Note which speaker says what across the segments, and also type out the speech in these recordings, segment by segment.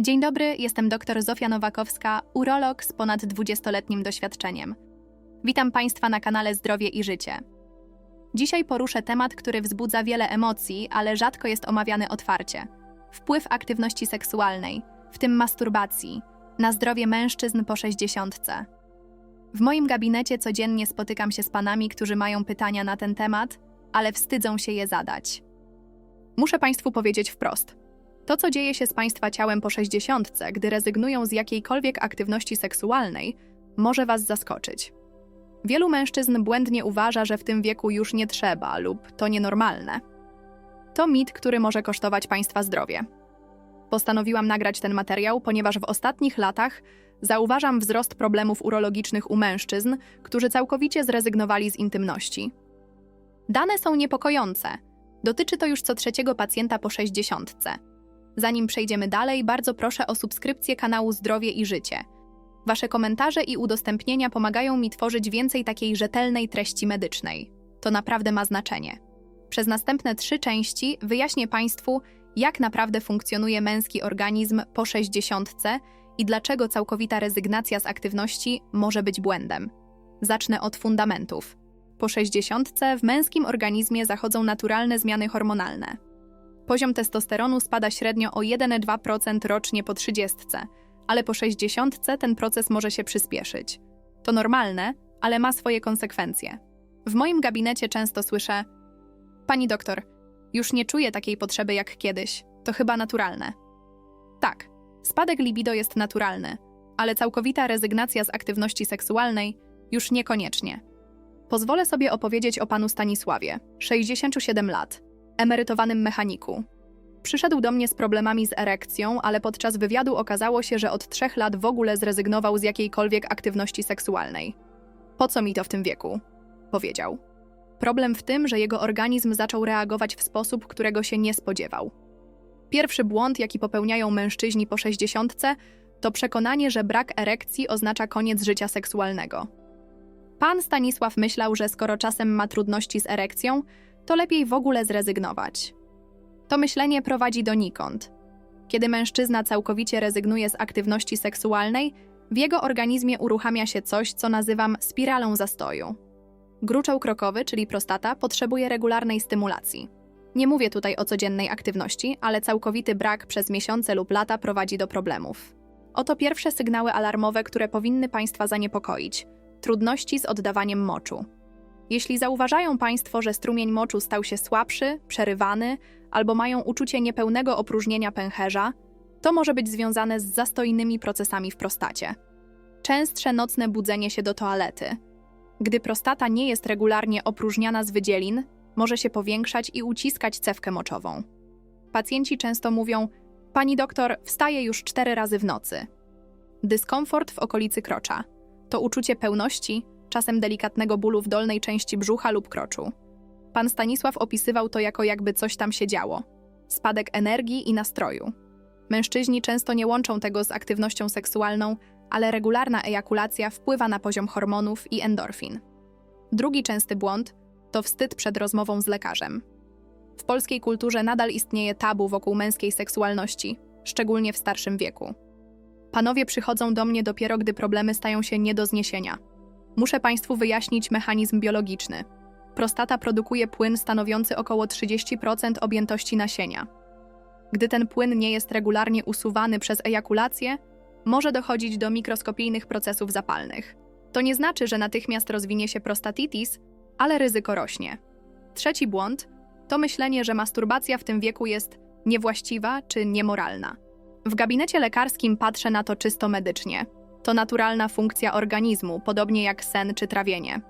Speaker 1: Dzień dobry, jestem dr Zofia Nowakowska, urolog z ponad 20-letnim doświadczeniem. Witam Państwa na kanale Zdrowie i Życie. Dzisiaj poruszę temat, który wzbudza wiele emocji, ale rzadko jest omawiany otwarcie. Wpływ aktywności seksualnej, w tym masturbacji, na zdrowie mężczyzn po 60. W moim gabinecie codziennie spotykam się z panami, którzy mają pytania na ten temat, ale wstydzą się je zadać. Muszę Państwu powiedzieć wprost – to, co dzieje się z Państwa ciałem po 60, gdy rezygnują z jakiejkolwiek aktywności seksualnej, może Was zaskoczyć. Wielu mężczyzn błędnie uważa, że w tym wieku już nie trzeba lub to nienormalne. To mit, który może kosztować Państwa zdrowie. Postanowiłam nagrać ten materiał, ponieważ w ostatnich latach zauważam wzrost problemów urologicznych u mężczyzn, którzy całkowicie zrezygnowali z intymności. Dane są niepokojące. Dotyczy to już co trzeciego pacjenta po 60. Zanim przejdziemy dalej, bardzo proszę o subskrypcję kanału Zdrowie i Życie. Wasze komentarze i udostępnienia pomagają mi tworzyć więcej takiej rzetelnej treści medycznej. To naprawdę ma znaczenie. Przez następne trzy części wyjaśnię Państwu, jak naprawdę funkcjonuje męski organizm po 60 i dlaczego całkowita rezygnacja z aktywności może być błędem. Zacznę od fundamentów. Po 60 w męskim organizmie zachodzą naturalne zmiany hormonalne. Poziom testosteronu spada średnio o 1-2% rocznie po 30, ale po 60 ten proces może się przyspieszyć. To normalne, ale ma swoje konsekwencje. W moim gabinecie często słyszę: Pani doktor, już nie czuję takiej potrzeby jak kiedyś. To chyba naturalne. Tak, spadek libido jest naturalny, ale całkowita rezygnacja z aktywności seksualnej już niekoniecznie. Pozwolę sobie opowiedzieć o panu Stanisławie, 67 lat, emerytowanym mechaniku. Przyszedł do mnie z problemami z erekcją, ale podczas wywiadu okazało się, że od trzech lat w ogóle zrezygnował z jakiejkolwiek aktywności seksualnej. Po co mi to w tym wieku? Powiedział. Problem w tym, że jego organizm zaczął reagować w sposób, którego się nie spodziewał. Pierwszy błąd, jaki popełniają mężczyźni po 60, to przekonanie, że brak erekcji oznacza koniec życia seksualnego. Pan Stanisław myślał, że skoro czasem ma trudności z erekcją, to lepiej w ogóle zrezygnować. To myślenie prowadzi donikąd. Kiedy mężczyzna całkowicie rezygnuje z aktywności seksualnej, w jego organizmie uruchamia się coś, co nazywam spiralą zastoju. Gruczoł krokowy, czyli prostata, potrzebuje regularnej stymulacji. Nie mówię tutaj o codziennej aktywności, ale całkowity brak przez miesiące lub lata prowadzi do problemów. Oto pierwsze sygnały alarmowe, które powinny Państwa zaniepokoić: trudności z oddawaniem moczu. Jeśli zauważają Państwo, że strumień moczu stał się słabszy, przerywany albo mają uczucie niepełnego opróżnienia pęcherza, to może być związane z zastojnymi procesami w prostacie. Częstsze nocne budzenie się do toalety. Gdy prostata nie jest regularnie opróżniana z wydzielin, może się powiększać i uciskać cewkę moczową. Pacjenci często mówią: Pani doktor, wstaje już cztery razy w nocy. Dyskomfort w okolicy krocza to uczucie pełności, czasem delikatnego bólu w dolnej części brzucha lub kroczu. Pan Stanisław opisywał to jako jakby coś tam się działo. Spadek energii i nastroju. Mężczyźni często nie łączą tego z aktywnością seksualną, ale regularna ejakulacja wpływa na poziom hormonów i endorfin. Drugi częsty błąd to wstyd przed rozmową z lekarzem. W polskiej kulturze nadal istnieje tabu wokół męskiej seksualności, szczególnie w starszym wieku. Panowie przychodzą do mnie dopiero, gdy problemy stają się nie do zniesienia. Muszę Państwu wyjaśnić mechanizm biologiczny. Prostata produkuje płyn stanowiący około 30% objętości nasienia. Gdy ten płyn nie jest regularnie usuwany przez ejakulację, może dochodzić do mikroskopijnych procesów zapalnych. To nie znaczy, że natychmiast rozwinie się prostatitis, ale ryzyko rośnie. Trzeci błąd to myślenie, że masturbacja w tym wieku jest niewłaściwa czy niemoralna. W gabinecie lekarskim patrzę na to czysto medycznie. To naturalna funkcja organizmu, podobnie jak sen czy trawienie.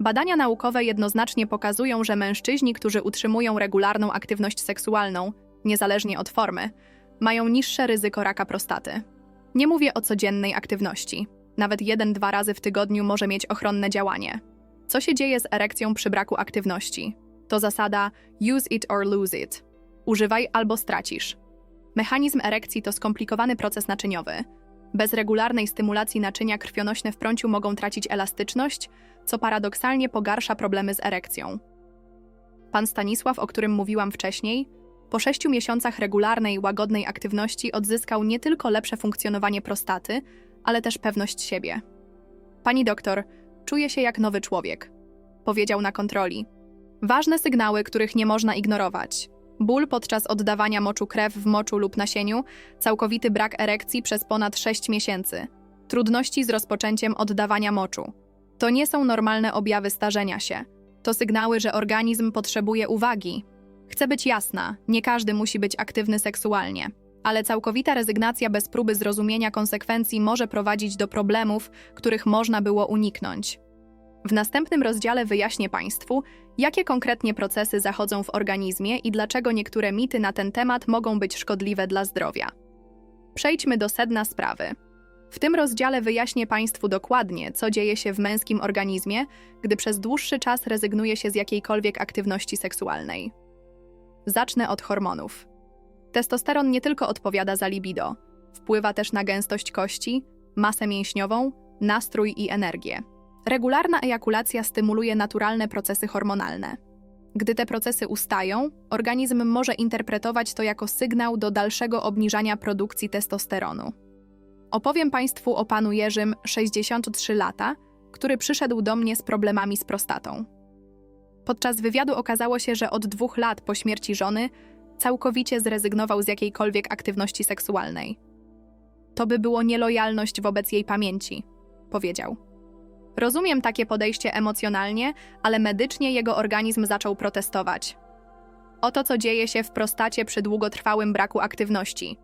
Speaker 1: Badania naukowe jednoznacznie pokazują, że mężczyźni, którzy utrzymują regularną aktywność seksualną, niezależnie od formy, mają niższe ryzyko raka prostaty. Nie mówię o codziennej aktywności. Nawet jeden-dwa razy w tygodniu może mieć ochronne działanie. Co się dzieje z erekcją przy braku aktywności? To zasada use it or lose it. Używaj albo stracisz. Mechanizm erekcji to skomplikowany proces naczyniowy, bez regularnej stymulacji naczynia krwionośne w prąciu mogą tracić elastyczność, co paradoksalnie pogarsza problemy z erekcją. Pan Stanisław, o którym mówiłam wcześniej, Po sześciu miesiącach regularnej, łagodnej aktywności odzyskał nie tylko lepsze funkcjonowanie prostaty, ale też pewność siebie. Pani doktor, czuje się jak nowy człowiek, powiedział na kontroli. Ważne sygnały, których nie można ignorować. Ból podczas oddawania moczu krew w moczu lub nasieniu, całkowity brak erekcji przez ponad 6 miesięcy, trudności z rozpoczęciem oddawania moczu. To nie są normalne objawy starzenia się. To sygnały, że organizm potrzebuje uwagi. Chcę być jasna, nie każdy musi być aktywny seksualnie, ale całkowita rezygnacja bez próby zrozumienia konsekwencji może prowadzić do problemów, których można było uniknąć. W następnym rozdziale wyjaśnię Państwu, jakie konkretnie procesy zachodzą w organizmie i dlaczego niektóre mity na ten temat mogą być szkodliwe dla zdrowia. Przejdźmy do sedna sprawy. W tym rozdziale wyjaśnię Państwu dokładnie, co dzieje się w męskim organizmie, gdy przez dłuższy czas rezygnuje się z jakiejkolwiek aktywności seksualnej. Zacznę od hormonów. Testosteron nie tylko odpowiada za libido, wpływa też na gęstość kości, masę mięśniową, nastrój i energię. Regularna ejakulacja stymuluje naturalne procesy hormonalne. Gdy te procesy ustają, organizm może interpretować to jako sygnał do dalszego obniżania produkcji testosteronu. Opowiem Państwu o panu Jerzym, 63 lata, który przyszedł do mnie z problemami z prostatą. Podczas wywiadu okazało się, że od dwóch lat po śmierci żony całkowicie zrezygnował z jakiejkolwiek aktywności seksualnej. To by było nielojalność wobec jej pamięci, powiedział. Rozumiem takie podejście emocjonalnie, ale medycznie jego organizm zaczął protestować. Oto co dzieje się w prostacie przy długotrwałym braku aktywności.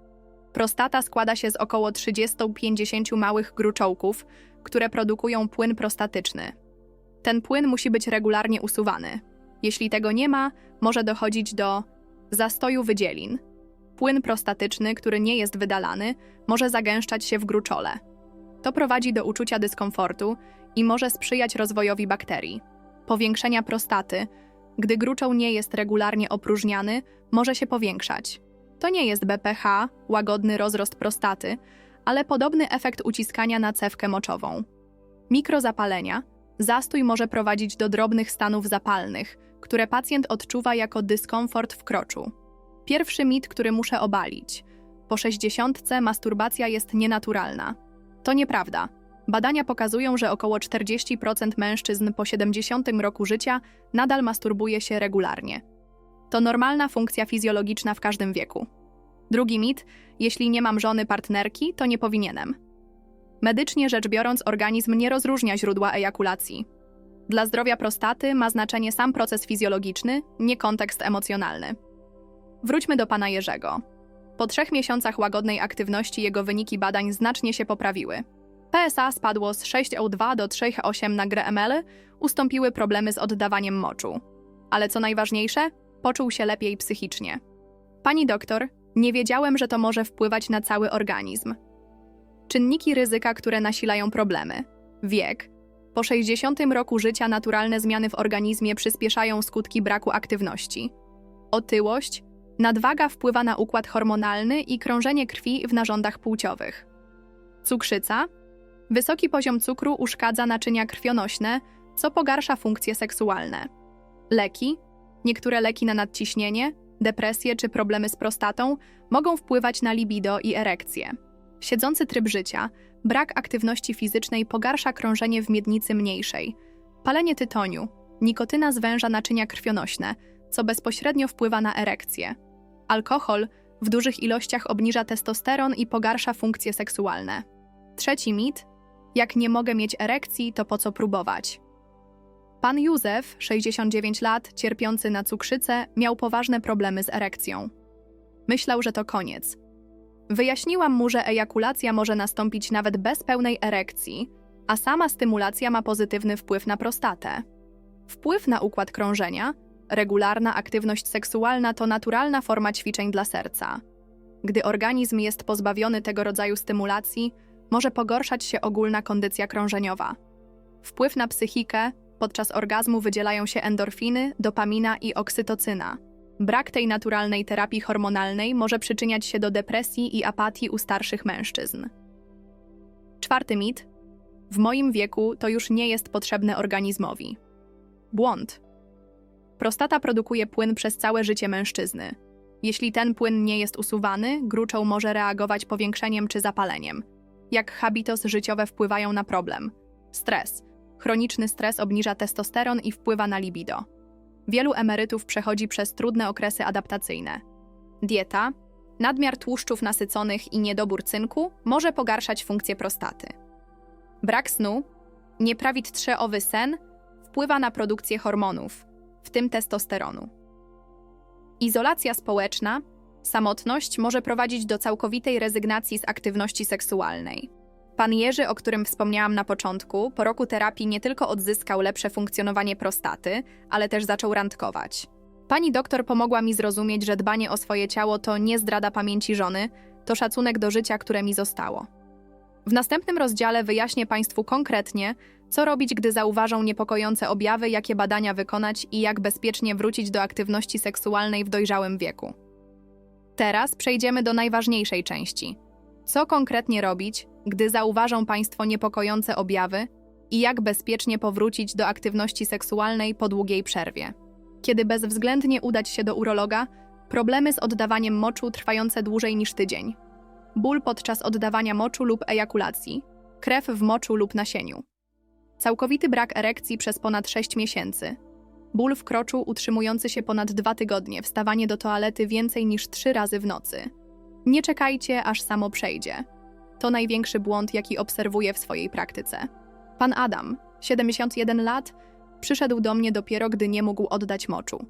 Speaker 1: Prostata składa się z około 30-50 małych gruczołków, które produkują płyn prostatyczny. Ten płyn musi być regularnie usuwany. Jeśli tego nie ma, może dochodzić do zastoju wydzielin. Płyn prostatyczny, który nie jest wydalany, może zagęszczać się w gruczole. To prowadzi do uczucia dyskomfortu i może sprzyjać rozwojowi bakterii. Powiększenia prostaty, gdy gruczoł nie jest regularnie opróżniany, może się powiększać. To nie jest BPH, łagodny rozrost prostaty, ale podobny efekt uciskania na cewkę moczową. Mikrozapalenia, zastój może prowadzić do drobnych stanów zapalnych, które pacjent odczuwa jako dyskomfort w kroczu. Pierwszy mit, który muszę obalić. Po 60 masturbacja jest nienaturalna. To nieprawda. Badania pokazują, że około 40% mężczyzn po 70 roku życia nadal masturbuje się regularnie. To normalna funkcja fizjologiczna w każdym wieku. Drugi mit: jeśli nie mam żony partnerki, to nie powinienem. Medycznie rzecz biorąc, organizm nie rozróżnia źródła ejakulacji. Dla zdrowia prostaty ma znaczenie sam proces fizjologiczny, nie kontekst emocjonalny. Wróćmy do pana Jerzego. Po trzech miesiącach łagodnej aktywności jego wyniki badań znacznie się poprawiły. PSA spadło z 6,2 do 3,8 na grę ml, ustąpiły problemy z oddawaniem moczu. Ale co najważniejsze, poczuł się lepiej psychicznie. Pani doktor, nie wiedziałem, że to może wpływać na cały organizm. Czynniki ryzyka, które nasilają problemy. Wiek. Po 60 roku życia naturalne zmiany w organizmie przyspieszają skutki braku aktywności. Otyłość. Nadwaga wpływa na układ hormonalny i krążenie krwi w narządach płciowych. Cukrzyca. Wysoki poziom cukru uszkadza naczynia krwionośne, co pogarsza funkcje seksualne. Leki. Niektóre leki na nadciśnienie, depresję czy problemy z prostatą mogą wpływać na libido i erekcję. Siedzący tryb życia, brak aktywności fizycznej pogarsza krążenie w miednicy mniejszej. Palenie tytoniu, nikotyna zwęża naczynia krwionośne, co bezpośrednio wpływa na erekcję. Alkohol w dużych ilościach obniża testosteron i pogarsza funkcje seksualne. Trzeci mit: jak nie mogę mieć erekcji, to po co próbować? Pan Józef, 69 lat, cierpiący na cukrzycę, miał poważne problemy z erekcją. Myślał, że to koniec. Wyjaśniłam mu, że ejakulacja może nastąpić nawet bez pełnej erekcji, a sama stymulacja ma pozytywny wpływ na prostatę. Wpływ na układ krążenia, regularna aktywność seksualna to naturalna forma ćwiczeń dla serca. Gdy organizm jest pozbawiony tego rodzaju stymulacji, może pogorszać się ogólna kondycja krążeniowa. Wpływ na psychikę, podczas orgazmu wydzielają się endorfiny, dopamina i oksytocyna. Brak tej naturalnej terapii hormonalnej może przyczyniać się do depresji i apatii u starszych mężczyzn. Czwarty mit. W moim wieku to już nie jest potrzebne organizmowi. Błąd. Prostata produkuje płyn przez całe życie mężczyzny. Jeśli ten płyn nie jest usuwany, gruczoł może reagować powiększeniem czy zapaleniem. Jak habitos życiowe wpływają na problem. Stres. Chroniczny stres obniża testosteron i wpływa na libido. Wielu emerytów przechodzi przez trudne okresy adaptacyjne. Dieta, nadmiar tłuszczów nasyconych i niedobór cynku może pogarszać funkcję prostaty. Brak snu, nieprawidłowy sen wpływa na produkcję hormonów, w tym testosteronu. Izolacja społeczna, samotność może prowadzić do całkowitej rezygnacji z aktywności seksualnej. Pan Jerzy, o którym wspomniałam na początku, po roku terapii nie tylko odzyskał lepsze funkcjonowanie prostaty, ale też zaczął randkować. Pani doktor pomogła mi zrozumieć, że dbanie o swoje ciało to nie zdrada pamięci żony, to szacunek do życia, które mi zostało. W następnym rozdziale wyjaśnię Państwu konkretnie, co robić, gdy zauważą niepokojące objawy, jakie badania wykonać i jak bezpiecznie wrócić do aktywności seksualnej w dojrzałym wieku. Teraz przejdziemy do najważniejszej części. Co konkretnie robić, gdy zauważą Państwo niepokojące objawy i jak bezpiecznie powrócić do aktywności seksualnej po długiej przerwie? Kiedy bezwzględnie udać się do urologa, problemy z oddawaniem moczu trwające dłużej niż tydzień, ból podczas oddawania moczu lub ejakulacji, krew w moczu lub nasieniu, całkowity brak erekcji przez ponad 6 miesięcy, ból w kroczu utrzymujący się ponad 2 tygodnie, wstawanie do toalety więcej niż 3 razy w nocy. Nie czekajcie, aż samo przejdzie. To największy błąd, jaki obserwuję w swojej praktyce. Pan Adam, 71 lat, przyszedł do mnie dopiero, gdy nie mógł oddać moczu.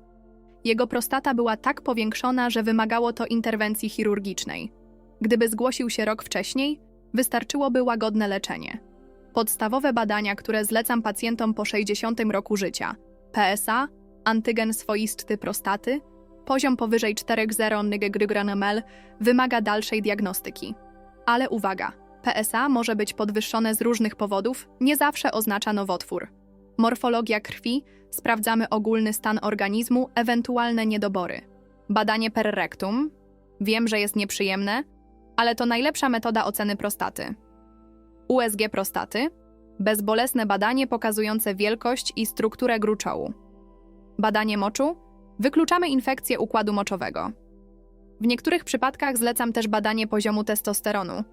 Speaker 1: Jego prostata była tak powiększona, że wymagało to interwencji chirurgicznej. Gdyby zgłosił się rok wcześniej, wystarczyłoby łagodne leczenie. Podstawowe badania, które zlecam pacjentom po 60 roku życia: PSA, antygen swoisty prostaty, poziom powyżej 4,0 nml wymaga dalszej diagnostyki. Ale uwaga, PSA może być podwyższone z różnych powodów, nie zawsze oznacza nowotwór. Morfologia krwi, sprawdzamy ogólny stan organizmu, ewentualne niedobory. Badanie per rectum, wiem, że jest nieprzyjemne, ale to najlepsza metoda oceny prostaty. USG prostaty, bezbolesne badanie pokazujące wielkość i strukturę gruczołu. Badanie moczu, wykluczamy infekcję układu moczowego. W niektórych przypadkach zlecam też badanie poziomu testosteronu.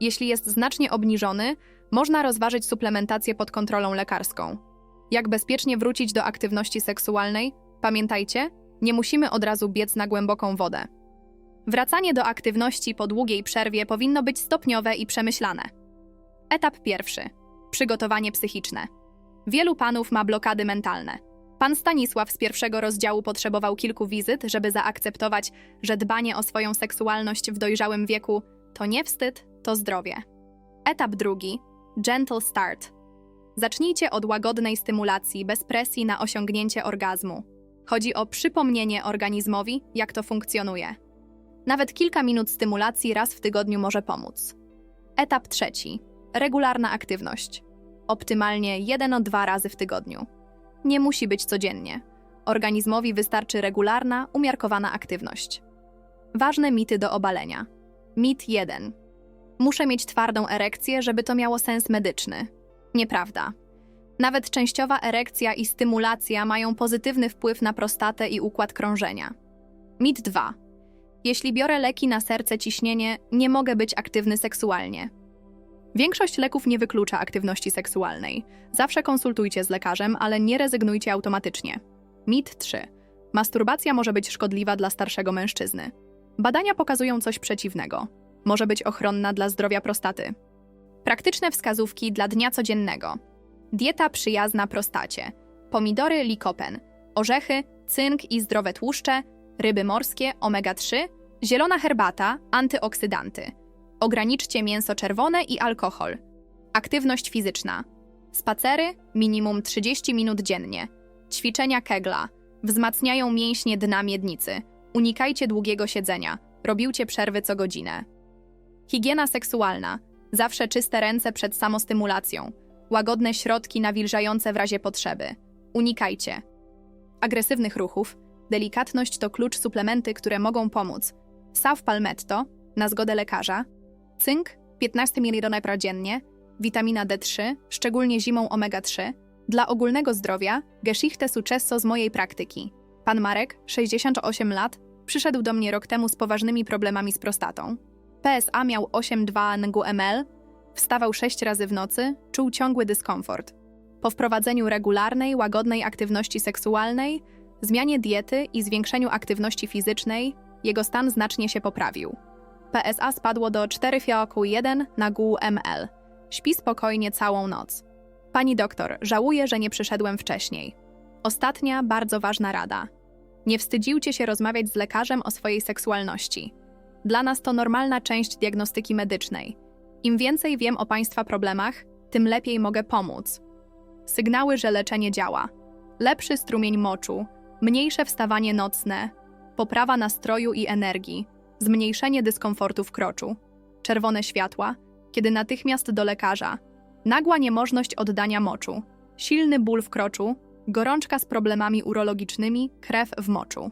Speaker 1: Jeśli jest znacznie obniżony, można rozważyć suplementację pod kontrolą lekarską. Jak bezpiecznie wrócić do aktywności seksualnej? Pamiętajcie, nie musimy od razu biec na głęboką wodę. Wracanie do aktywności po długiej przerwie powinno być stopniowe i przemyślane. Etap pierwszy. Przygotowanie psychiczne. Wielu panów ma blokady mentalne. Pan Stanisław z pierwszego rozdziału potrzebował kilku wizyt, żeby zaakceptować, że dbanie o swoją seksualność w dojrzałym wieku to nie wstyd, to zdrowie. Etap drugi. Gentle start. Zacznijcie od łagodnej stymulacji, bez presji na osiągnięcie orgazmu. Chodzi o przypomnienie organizmowi, jak to funkcjonuje. Nawet kilka minut stymulacji raz w tygodniu może pomóc. Etap trzeci. Regularna aktywność. Optymalnie 1-2 razy w tygodniu. Nie musi być codziennie. Organizmowi wystarczy regularna, umiarkowana aktywność. Ważne mity do obalenia. Mit 1. Muszę mieć twardą erekcję, żeby to miało sens medyczny. Nieprawda. Nawet częściowa erekcja i stymulacja mają pozytywny wpływ na prostatę i układ krążenia. Mit 2. Jeśli biorę leki na serce, ciśnienie, nie mogę być aktywny seksualnie. Większość leków nie wyklucza aktywności seksualnej. Zawsze konsultujcie z lekarzem, ale nie rezygnujcie automatycznie. Mit 3. Masturbacja może być szkodliwa dla starszego mężczyzny. Badania pokazują coś przeciwnego. Może być ochronna dla zdrowia prostaty. Praktyczne wskazówki dla dnia codziennego. Dieta przyjazna prostacie. Pomidory likopen, orzechy, cynk i zdrowe tłuszcze, ryby morskie omega-3, zielona herbata, antyoksydanty. Ograniczcie mięso czerwone i alkohol. Aktywność fizyczna. Spacery minimum 30 minut dziennie. Ćwiczenia kegla wzmacniają mięśnie dna miednicy. Unikajcie długiego siedzenia. Robiłcie przerwy co godzinę. Higiena seksualna. Zawsze czyste ręce przed samostymulacją. Łagodne środki nawilżające w razie potrzeby. Unikajcie. Agresywnych ruchów. Delikatność to klucz suplementy, które mogą pomóc. Saw palmetto, na zgodę lekarza. Cynk 15 ml dziennie. Witamina D3, szczególnie zimą omega-3. Dla ogólnego zdrowia Geschichte Successo z mojej praktyki. Pan Marek, 68 lat, Przyszedł do mnie rok temu z poważnymi problemami z prostatą. PSA miał 8,2 NGML, wstawał 6 razy w nocy, czuł ciągły dyskomfort. Po wprowadzeniu regularnej, łagodnej aktywności seksualnej, zmianie diety i zwiększeniu aktywności fizycznej, jego stan znacznie się poprawił. PSA spadło do 4,1 na GU-ml. Śpi spokojnie całą noc. Pani doktor, żałuję, że nie przyszedłem wcześniej. Ostatnia, bardzo ważna rada. Nie wstydziłcie się rozmawiać z lekarzem o swojej seksualności. Dla nas to normalna część diagnostyki medycznej. Im więcej wiem o Państwa problemach, tym lepiej mogę pomóc. Sygnały, że leczenie działa. Lepszy strumień moczu, mniejsze wstawanie nocne, poprawa nastroju i energii, zmniejszenie dyskomfortu w kroczu, czerwone światła, kiedy natychmiast do lekarza, nagła niemożność oddania moczu, silny ból w kroczu, gorączka z problemami urologicznymi, krew w moczu.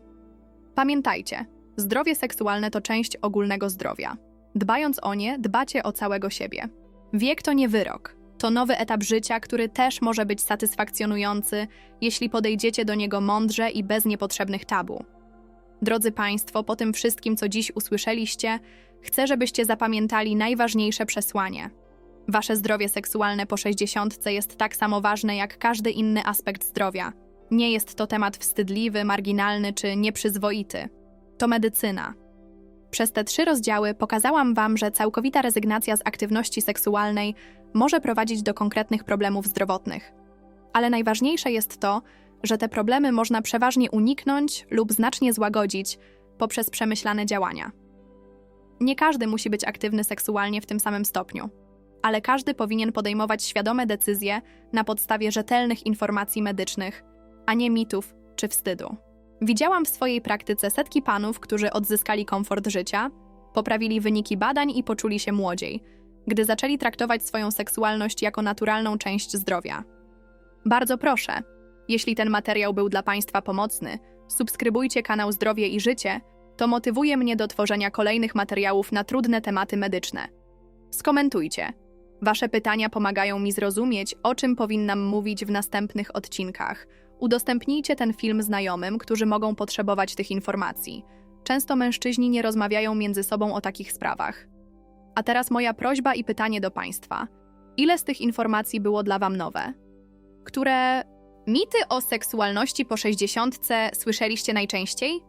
Speaker 1: Pamiętajcie, zdrowie seksualne to część ogólnego zdrowia. Dbając o nie, dbacie o całego siebie. Wiek to nie wyrok. To nowy etap życia, który też może być satysfakcjonujący, jeśli podejdziecie do niego mądrze i bez niepotrzebnych tabu. Drodzy Państwo, po tym wszystkim, co dziś usłyszeliście, chcę, żebyście zapamiętali najważniejsze przesłanie. Wasze zdrowie seksualne po 60 jest tak samo ważne jak każdy inny aspekt zdrowia. Nie jest to temat wstydliwy, marginalny czy nieprzyzwoity. To medycyna. Przez te trzy rozdziały pokazałam Wam, że całkowita rezygnacja z aktywności seksualnej może prowadzić do konkretnych problemów zdrowotnych. Ale najważniejsze jest to, że te problemy można przeważnie uniknąć lub znacznie złagodzić poprzez przemyślane działania. Nie każdy musi być aktywny seksualnie w tym samym stopniu, ale każdy powinien podejmować świadome decyzje na podstawie rzetelnych informacji medycznych, a nie mitów czy wstydu. Widziałam w swojej praktyce setki panów, którzy odzyskali komfort życia, poprawili wyniki badań i poczuli się młodziej, gdy zaczęli traktować swoją seksualność jako naturalną część zdrowia. Bardzo proszę, jeśli ten materiał był dla Państwa pomocny, subskrybujcie kanał Zdrowie i Życie, to motywuje mnie do tworzenia kolejnych materiałów na trudne tematy medyczne. Skomentujcie. Wasze pytania pomagają mi zrozumieć, o czym powinnam mówić w następnych odcinkach. Udostępnijcie ten film znajomym, którzy mogą potrzebować tych informacji. Często mężczyźni nie rozmawiają między sobą o takich sprawach. A teraz moja prośba i pytanie do Państwa. Ile z tych informacji było dla Wam nowe? Które mity o seksualności po 60 słyszeliście najczęściej?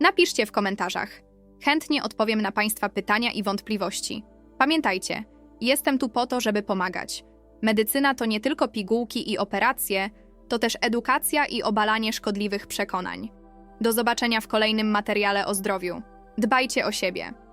Speaker 1: Napiszcie w komentarzach. Chętnie odpowiem na Państwa pytania i wątpliwości. Pamiętajcie, jestem tu po to, żeby pomagać. Medycyna to nie tylko pigułki i operacje, to też edukacja i obalanie szkodliwych przekonań. Do zobaczenia w kolejnym materiale o zdrowiu. Dbajcie o siebie.